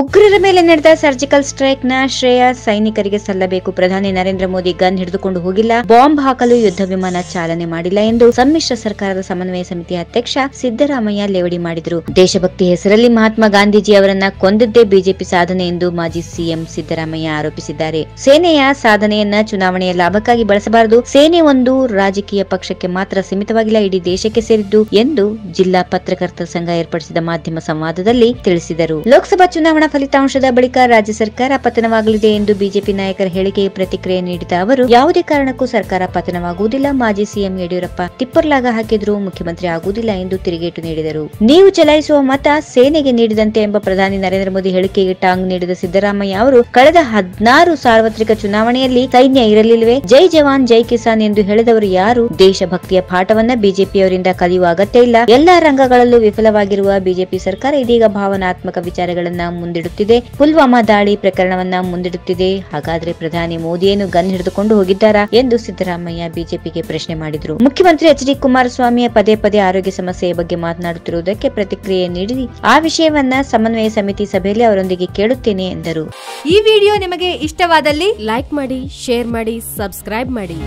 ಉಗ್ರರ ಮೇಲೆ ನಡೆದ ಸರ್ಜಿಕಲ್ ಸ್ಟ್ರೈಕ್ನ ಶ್ರೇಯ ಸೈನಿಕರಿಗೆ ಸಲ್ಲಬೇಕು. ಪ್ರಧಾನಿ ನರೇಂದ್ರ ಮೋದಿ ಗನ್ ಹಿಡಿದುಕೊಂಡು ಹೋಗಿಲ್ಲ. ಬಾಂಬ್ ಹಾಕಲು ಯುದ್ಧ ವಿಮಾನ ಚಾಲನೆ ಮಾಡಿಲ್ಲ ಎಂದು ಸಮ್ಮಿಶ್ರ ಸರ್ಕಾರದ ಸಮನ್ವಯ ಸಮಿತಿ ಅಧ್ಯಕ್ಷ ಸಿದ್ದರಾಮಯ್ಯ ಲೇವಡಿ ಮಾಡಿದರು. ದೇಶಭಕ್ತಿ ಹೆಸರಲ್ಲಿ ಮಹಾತ್ಮ ಗಾಂಧೀಜಿ ಅವರನ್ನ ಕೊಂದದ್ದೇ ಬಿಜೆಪಿ ಸಾಧನೆ ಎಂದು ಮಾಜಿ ಸಿಎಂ ಸಿದ್ದರಾಮಯ್ಯ ಆರೋಪಿಸಿದ್ದಾರೆ. ಸೇನೆಯ ಸಾಧನೆಯನ್ನ ಚುನಾವಣೆಯ ಲಾಭಕ್ಕಾಗಿ ಬಳಸಬಾರದು. ಸೇನೆ ಒಂದು ರಾಜಕೀಯ ಪಕ್ಷಕ್ಕೆ ಮಾತ್ರ ಸೀಮಿತವಾಗಿಲ್ಲ, ಇಡೀ ದೇಶಕ್ಕೆ ಸೇರಿದ್ದು ಎಂದು ಜಿಲ್ಲಾ ಪತ್ರಕರ್ತರ ಸಂಘ ಏರ್ಪಡಿಸಿದ ಮಾಧ್ಯಮ ಸಂವಾದದಲ್ಲಿ ತಿಳಿಸಿದರು. ಲೋಕಸಭಾ ಚುನಾವಣಾ ಫಲಿತಾಂಶದ ಬಳಿಕ ರಾಜ್ಯ ಸರ್ಕಾರ ಪತನವಾಗಲಿದೆ ಎಂದು ಬಿಜೆಪಿ ನಾಯಕರ ಹೇಳಿಕೆಗೆ ಪ್ರತಿಕ್ರಿಯೆ ನೀಡಿದ ಅವರು, ಯಾವುದೇ ಕಾರಣಕ್ಕೂ ಸರ್ಕಾರ ಪತನವಾಗುವುದಿಲ್ಲ. ಮಾಜಿ ಸಿಎಂ ಯಡಿಯೂರಪ್ಪ ತಿಪ್ಪರ್ಲಾಗ ಹಾಕಿದ್ರೂ ಮುಖ್ಯಮಂತ್ರಿ ಆಗುವುದಿಲ್ಲ ಎಂದು ತಿರುಗೇಟು ನೀಡಿದರು. ನೀವು ಚಲಾಯಿಸುವ ಮತ ಸೇನೆಗೆ ನೀಡಿದಂತೆ ಎಂಬ ಪ್ರಧಾನಿ ನರೇಂದ್ರ ಮೋದಿ ಹೇಳಿಕೆಗೆ ಟಾಂಗ್ ನೀಡಿದ ಸಿದ್ದರಾಮಯ್ಯ ಅವರು, ಕಳೆದ ಹದಿನಾರು ಸಾರ್ವತ್ರಿಕ ಚುನಾವಣೆಯಲ್ಲಿ ಸೈನ್ಯ ಇರಲಿಲ್ಲವೇ? ಜೈ ಜವಾನ್, ಜೈ ಕಿಸಾನ್ ಎಂದು ಹೇಳಿದವರು ಯಾರು? ದೇಶಭಕ್ತಿಯ ಪಾಠವನ್ನ ಬಿಜೆಪಿಯವರಿಂದ ಕಲಿಯುವ ಅಗತ್ಯ ಇಲ್ಲ. ಎಲ್ಲಾ ರಂಗಗಳಲ್ಲೂ ವಿಫಲವಾಗಿರುವ ಬಿಜೆಪಿ ಸರ್ಕಾರ ಇದೀಗ ಭಾವನಾತ್ಮಕ ವಿಚಾರಗಳನ್ನ ಮುಂದಿಡುತ್ತಿದೆ. ಪುಲ್ವಾಮಾ ದಾಳಿ ಪ್ರಕರಣವನ್ನ ಮುಂದಿಡುತ್ತಿದೆ. ಹಾಗಾದ್ರೆ ಪ್ರಧಾನಿ ಮೋದಿಯನ್ನು ಗನ್ ಹಿಡಿದುಕೊಂಡು ಹೋಗಿದ್ದಾರಾ ಎಂದು ಸಿದ್ದರಾಮಯ್ಯ ಬಿಜೆಪಿಗೆ ಪ್ರಶ್ನೆ ಮಾಡಿದರು. ಮುಖ್ಯಮಂತ್ರಿ ಎಚ್ ಡಿ ಕುಮಾರಸ್ವಾಮಿಯ ಪದೇ ಪದೇ ಆರೋಗ್ಯ ಸಮಸ್ಯೆಯ ಬಗ್ಗೆ ಮಾತನಾಡುತ್ತಿರುವುದಕ್ಕೆ ಪ್ರತಿಕ್ರಿಯೆ ನೀಡಿ, ಆ ವಿಷಯವನ್ನ ಸಮನ್ವಯ ಸಮಿತಿ ಸಭೆಯಲ್ಲಿ ಅವರೊಂದಿಗೆ ಕೇಳುತ್ತೇನೆ ಎಂದರು. ಈ ವಿಡಿಯೋ ನಿಮಗೆ ಇಷ್ಟವಾದಲ್ಲಿ ಲೈಕ್ ಮಾಡಿ, ಶೇರ್ ಮಾಡಿ, ಸಬ್ಸ್ಕ್ರೈಬ್ ಮಾಡಿ.